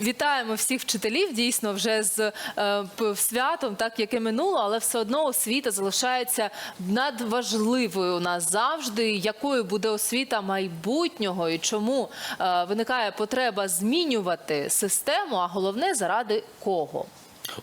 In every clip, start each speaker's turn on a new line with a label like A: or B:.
A: Вітаємо всіх вчителів дійсно вже з е, святом, так яке минуло, але все одно освіта залишається надважливою у нас завжди. Якою буде освіта майбутнього і чому е, виникає потреба змінювати систему, а головне заради кого?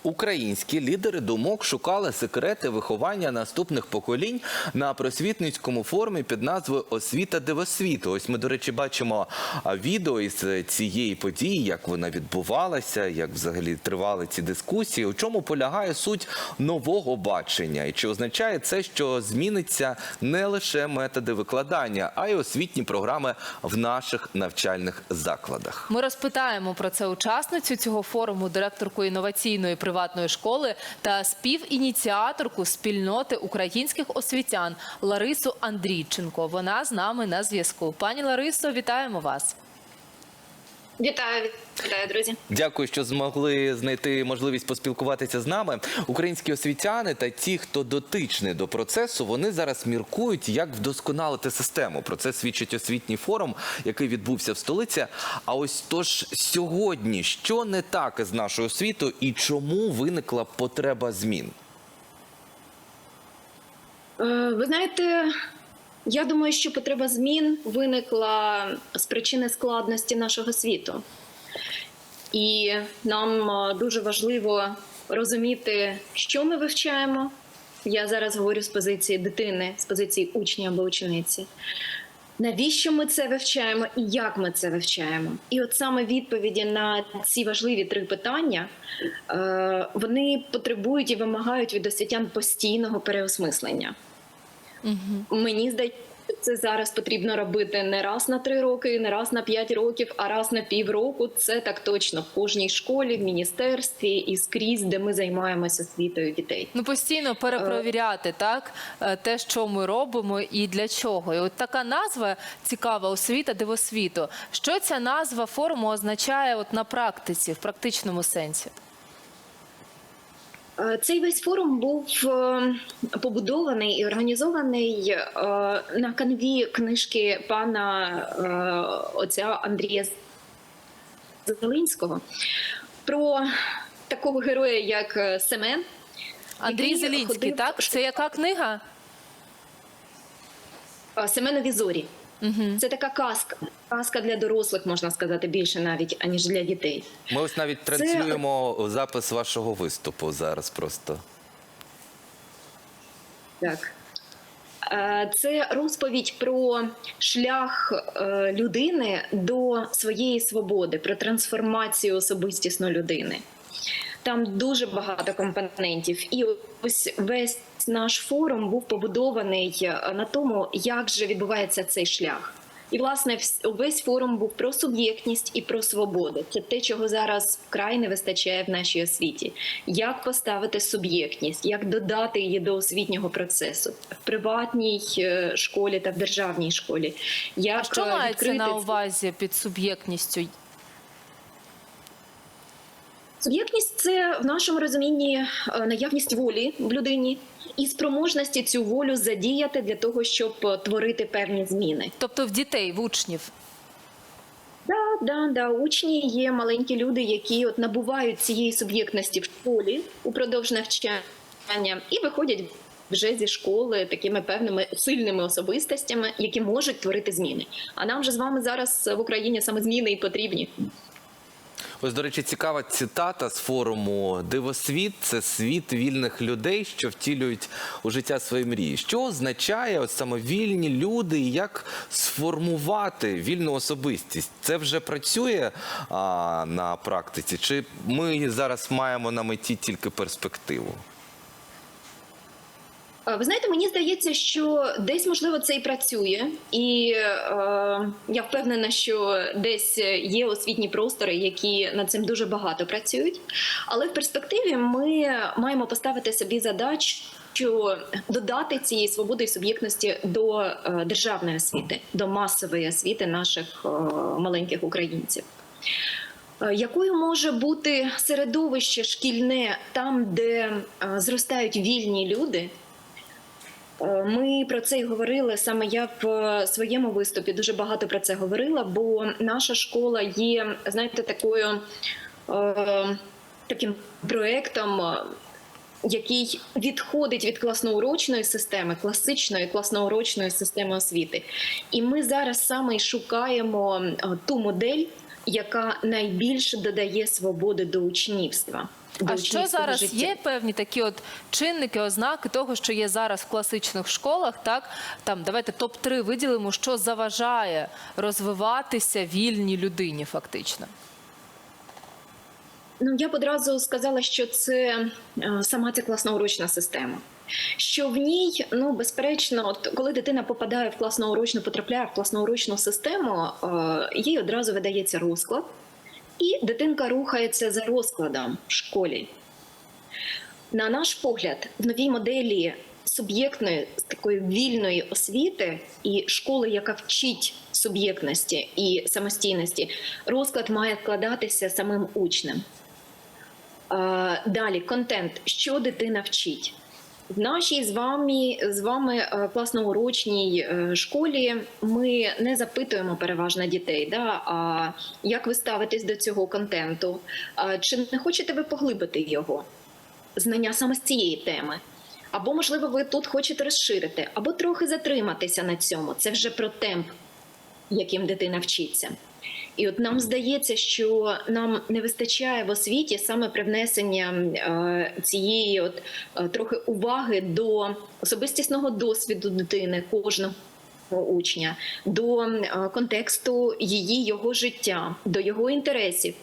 B: Українські лідери думок шукали секрети виховання наступних поколінь на просвітницькому форумі під назвою Освіта дивосвіту. Ось ми, до речі, бачимо відео із цієї події, як вона відбувалася, як взагалі тривали ці дискусії. У чому полягає суть нового бачення, і чи означає це, що зміниться не лише методи викладання, а й освітні програми в наших навчальних закладах.
A: Ми розпитаємо про це учасницю цього форуму, директорку інноваційної приватної школи та співініціаторку спільноти українських освітян Ларису Андрійченко. Вона з нами на зв'язку. Пані Ларисо, вітаємо вас.
C: Вітаю, вітаю, друзі.
B: Дякую, що змогли знайти можливість поспілкуватися з нами. Українські освітяни та ті, хто дотичний до процесу, вони зараз міркують, як вдосконалити систему. Про це свідчить освітній форум, який відбувся в столиці. А ось тож сьогодні, що не так із нашою освітою і чому виникла потреба змін?
C: Е, Ви знаєте, я думаю, що потреба змін виникла з причини складності нашого світу. І нам е, дуже важливо розуміти, що ми вивчаємо. Я зараз говорю з позиції дитини, з позиції учня або учениці. Навіщо ми це вивчаємо і як ми це вивчаємо? І от саме відповіді на ці важливі три питання е, вони потребують і вимагають від освітян постійного переосмислення. Мені здається, це зараз потрібно робити не раз на три роки, не раз на п'ять років, а раз на півроку. Це так точно в кожній школі, в міністерстві і скрізь, де ми займаємося освітою дітей.
A: Ну постійно перепровіряти так е, те, що ми робимо і для чого. І от така назва цікава освіта дивосвіту. Що ця назва форуму означає от на практиці, в практичному сенсі?
C: Е, Цей весь форум був е, побудований і організований е, на канві книжки пана отця Андрія Зелинського про такого героя, як Семен.
A: Андрій Зелінський,
C: ходив
A: так? Це яка книга?
C: Семенові зорі.
A: Угу.
C: Це така казка. Казка для дорослих, можна сказати, більше навіть, аніж для дітей.
B: Ми ось навіть
C: Це-
B: транслюємо запис вашого виступу зараз. Просто
C: Так. Е, Це розповідь про шлях е, людини до своєї свободи, про трансформацію особистісно людини. Там дуже багато компонентів. І ось весь наш форум був побудований е, на тому, як же відбувається цей шлях. І, власне, весь форум був про суб'єктність і про свободу. Це те, чого зараз вкрай не вистачає в нашій освіті. Як поставити суб'єктність, як додати її до освітнього процесу в приватній е, школі та в державній школі. Як
A: А що
C: е,
A: мається на увазі під суб'єктністю?
C: Суб'єктність це в нашому розумінні е, наявність волі в людині і спроможності цю волю задіяти для того, щоб е, творити певні зміни.
A: Тобто в дітей, в учнів.
C: Да, да, да. Учні є маленькі люди, які от набувають цієї суб'єктності в школі упродовж навчання і виходять вже зі школи такими певними сильними особистостями, які можуть творити зміни. А нам же з вами зараз в Україні саме зміни і потрібні.
B: Ось, до речі, цікава цитата з форуму Дивосвіт це світ вільних людей, що втілюють у життя свої мрії. Що означає от саме вільні люди і як сформувати вільну особистість? Це вже працює а, на практиці? Чи ми зараз маємо на меті тільки перспективу?
C: Е, Ви знаєте, мені здається, що десь можливо це і працює, і е, я впевнена, що десь є освітні простори, які над цим дуже багато працюють. Але в перспективі ми маємо поставити собі задачу. Що додати цієї свободи і суб'єктності до е, державної освіти, до масової освіти наших е, маленьких українців. Е, Якою може бути середовище шкільне там, де е, зростають вільні люди, Ми про це й говорили. Саме я в е, своєму виступі дуже багато про це говорила, бо наша школа є, знаєте, такою е, таким проектом. е, Який відходить від класноурочної системи, класичної класноурочної системи освіти, і ми зараз саме й шукаємо е, ту модель, яка найбільше додає свободи до учнівства.
A: А що зараз
C: життя.
A: є певні такі от чинники, ознаки того, що є зараз в класичних школах? Так там давайте топ 3 виділимо, що заважає розвиватися вільній людині, фактично.
C: Ну я б одразу сказала, що це е, сама ця класноурочна система. Що в ній, ну безперечно, от коли дитина попадає в класноурочну, потрапляє в класноурочну систему, е, їй одразу видається розклад, і дитинка рухається за розкладом в школі. На наш погляд, в новій моделі суб'єктної такої вільної освіти і школи, яка вчить суб'єктності і самостійності, розклад має вкладатися самим учнем. Далі контент, що дитина вчить. В нашій з вами з вами е, е, школі ми не запитуємо переважно дітей, да, а як ви ставитесь до цього контенту, чи не хочете ви поглибити його, знання саме з цієї теми. Або, можливо, ви тут хочете розширити, або трохи затриматися на цьому. Це вже про темп, яким дитина вчиться. І от нам здається, що нам не вистачає в освіті саме привнесення е, цієї от е, трохи уваги до особистісного досвіду дитини, кожного учня, до е, контексту її його життя, до його інтересів.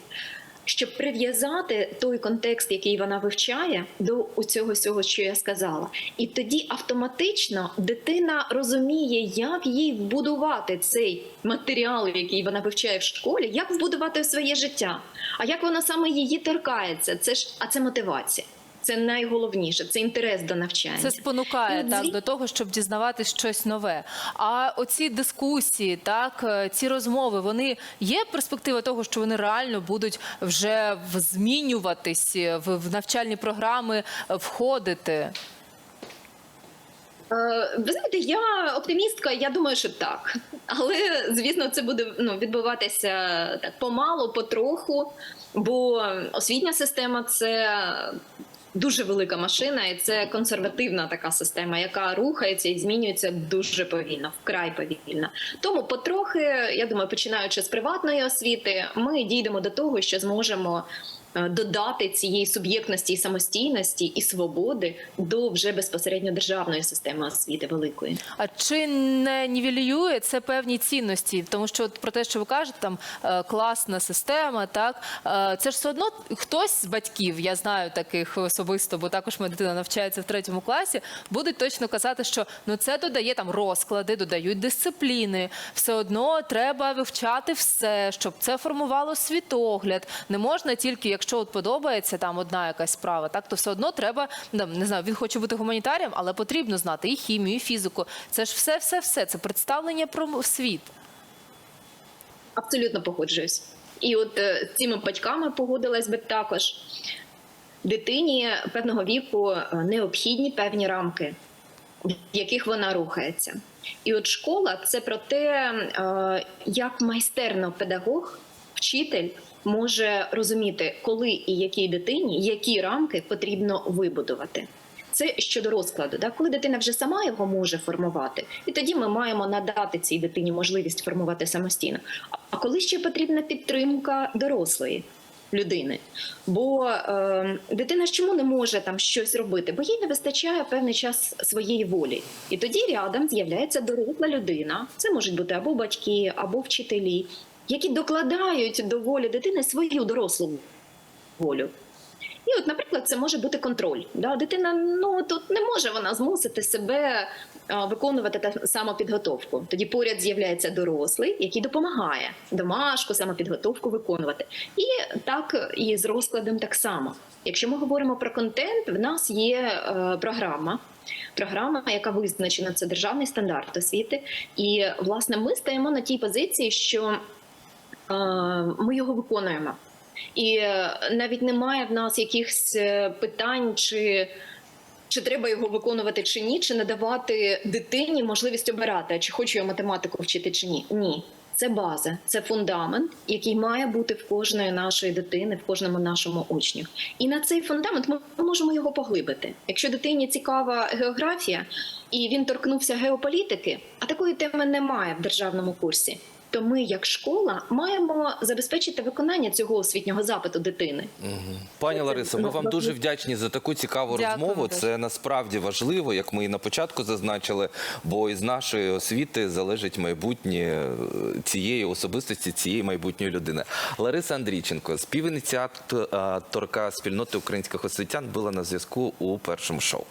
C: Щоб прив'язати той контекст, який вона вивчає, до цього всього, що я сказала, і тоді автоматично дитина розуміє, як їй вбудувати цей матеріал, який вона вивчає в школі, як вбудувати в своє життя. А як вона саме її торкається? Це ж а це мотивація. Це найголовніше, це інтерес до навчання.
A: Це спонукає так до того, щоб дізнаватись щось нове. А оці дискусії, так е, ці розмови, вони є перспектива того, що вони реально будуть вже змінюватись е, в, навчальні програми, е, входити.
C: Ви знаєте, я оптимістка, я думаю, що так. Але звісно, це буде ну, відбуватися так помалу, потроху, бо освітня система це. Дуже велика машина, і це консервативна така система, яка рухається і змінюється дуже повільно, вкрай повільно. Тому потрохи, я думаю, починаючи з приватної освіти, ми дійдемо до того, що зможемо додати цієї суб'єктності і самостійності і свободи до вже безпосередньо державної системи освіти великої.
A: А чи не нівелює це певні цінності? Тому що от про те, що ви кажете, там е, класна система, так е, це ж все одно хтось з батьків, я знаю таких особисто, бо також моя дитина навчається в третьому класі, будуть точно казати, що ну це додає там розклади, додають дисципліни. Все одно треба вивчати все, щоб це формувало світогляд. Не можна тільки, якщо от подобається там одна якась справа, так то все одно треба там, не знаю, він хоче бути гуманітарієм, але потрібно знати і хімію, і фізику. Це ж все, все, все. Це представлення про світ.
C: Абсолютно погоджуюсь. І от е, з цими батьками погодилась би також. Дитині певного віку е, необхідні певні рамки, в яких вона рухається. І от школа це про те, е, як майстерно педагог, вчитель може розуміти, коли і якій дитині які рамки потрібно вибудувати. Це щодо розкладу, да? коли дитина вже сама його може формувати, і тоді ми маємо надати цій дитині можливість формувати самостійно. А коли ще потрібна підтримка дорослої людини? Бо е, дитина ж чому не може там щось робити? Бо їй не вистачає певний час своєї волі. І тоді рядом з'являється доросла людина. Це можуть бути або батьки, або вчителі, які докладають до волі дитини свою дорослу волю. І, от, наприклад, це може бути контроль. Да? Дитина ну тут не може вона змусити себе виконувати та самопідготовку. Тоді поряд з'являється дорослий, який допомагає домашку, самопідготовку виконувати. І так і з розкладом так само. Якщо ми говоримо про контент, в нас є е, програма. Програма, яка визначена, це державний стандарт освіти, і власне ми стаємо на тій позиції, що ми його виконуємо. І е, навіть немає в нас якихось е, питань, чи, чи треба його виконувати чи ні, чи надавати дитині можливість обирати, чи хочу я математику вчити чи ні. Ні. це база, це фундамент, який має бути в кожної нашої дитини, в кожному нашому учню. І на цей фундамент ми можемо його поглибити. Якщо дитині цікава географія, і він торкнувся геополітики, а такої теми немає в державному курсі. То ми, як школа, маємо забезпечити виконання цього освітнього запиту дитини.
B: Пані Ларисо, ми
C: Ну,
B: вам дуже вдячні за таку цікаву
A: Дякую
B: розмову. Це насправді важливо, як ми і на початку зазначили, бо із нашої освіти залежить майбутнє е, цієї особистості, цієї майбутньої людини. Лариса Андрійченко, співініціаторка спільноти українських освітян, була на зв'язку у першому шоу.